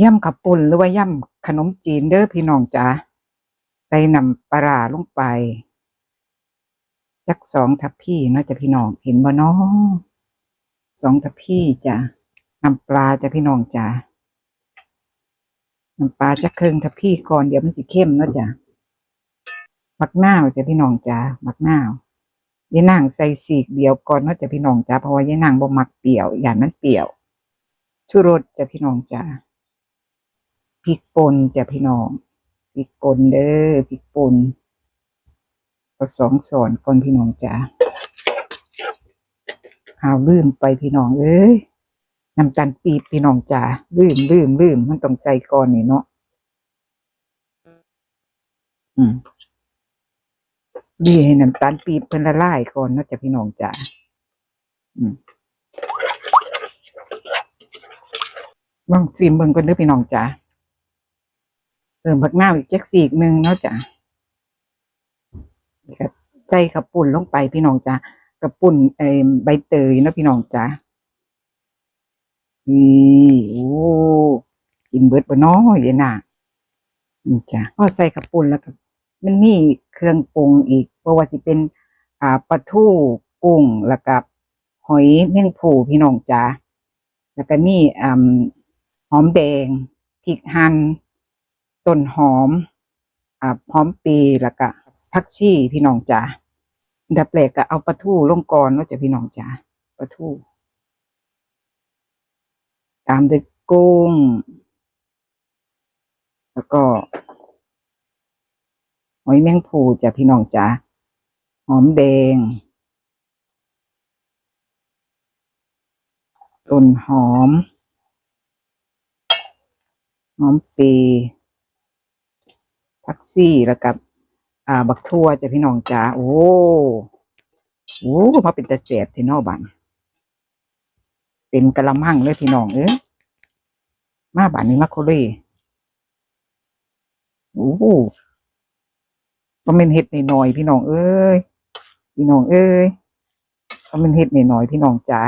ย่ำขับปุ่นหรือว่าย่ำขนมจีนเด้อพี่น้องจ๋าใส่นำปลาลงไป จักสองทัพพี่เนาะจ้ะพี่น้องเห็นบ่เนาะสองทัพพี่จ้ะนำปลาจ้ะพี่น้องจ๋าน้ำปลาจักเครื่องทัพพี่ก่อนเดี๋ยวมันสิเข้มเนาะจ้ะมักน้าวจ้ะพี่น้องจ๋ามักน้าวยายนางใส่สีกเดียวก่อนเนาะจ้ะพี่น้องจ๋าเพราะว่ายายนางบ่มักเปรี้ยว อย่างมันเปรี้ยวชูรสจ้ะพี่น้องจ๋า พริกป่นจ้ะพี่น้องพริกป่นเด้อพริกป่นก็สองส่วนก่อนพี่น้องจ๋าเอาลืมไปพี่น้องเอ้ยน้ำตาลปีบพี่น้องจ๋าลืมลืมลืมมันต้องใส่ก่อนนี่เนาะอืมดีให้น้ำตาลปีบเพิ่นละลายก่อนนาะจ้ะพี่น้องจ๋าอืมลองซิมเบิ่งกันเด้อพี่น้องจ๋า เติมผักนาอีกจักสีกหนึ่งเนาะจ้ะแล้วก็ใส่ข้าวปุ่นลงไปพี่น้องจ๋ากระปุ่นไอ้ใบเตยเนาะพี่น้องจ๋านี่โอ้กินเบิดบ่น้อยเย็นะนี่จ้ะพอใส่ข้าวปุ่นแล้วก็มันมีเครื่องปรุงอีกเพราะว่าสิเป็น อ่าปลาทูกุ้งแล้วก็หอยแมงผู่พี่น้องจ๋าแล้วก็มีอ่าหอมแดงพริกหั่น ต้นหอมอ่าหอมปีแล้วก็ผักชีพี่น้องจ๋าดับแรกก็เอาปลาทูลงก่อนว่าจะพี่น้องจ๋าปลาทูตามด้วยกุ้ง แล้วก็หอยแมงภูจ้ะพี่น้องจ๋าหอมแดง ต้นหอม หอมปี พักซี่แล้วกับอ่า บักทั่วจ้ะพี่น้องจ๋าโอ้โอ้มาเป็นตะเสียบที่นอกบันเต็มกระมังเลยพี่น้องเอ้ยมาบานนี้มาโคเลยโอ้ก็เป็นเห็ดหน่อยๆพี่น้องเอ้ยพี่น้องเอ้ยก็เป็นเห็ดหน่อยๆพี่น้องจ๋า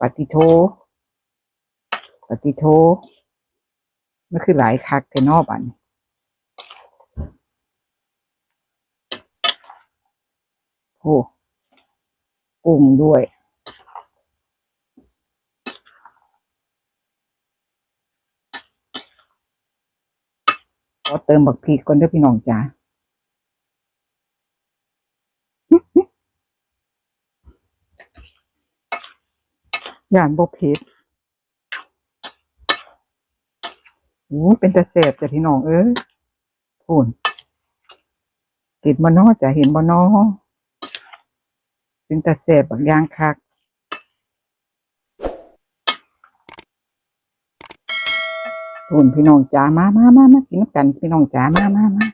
ปฏิโทปฏิโทมันคือหลายคักแต่นอกอัน โอ้กุ้งด้วย ขอเติมบักพริกก่อนเด้อพี่น้องจ๋าย่านบ่เผ็ดโอ้เป็นตะเสบจ้ะพี่น้องเอ้ยพูนติดบ่นอจะเห็นบ่นอ เป็นตะเสบบางอย่างคักพูนพี่น้องจ๋ามามามามากินน้ำกันพี่น้องจ๋ามามามา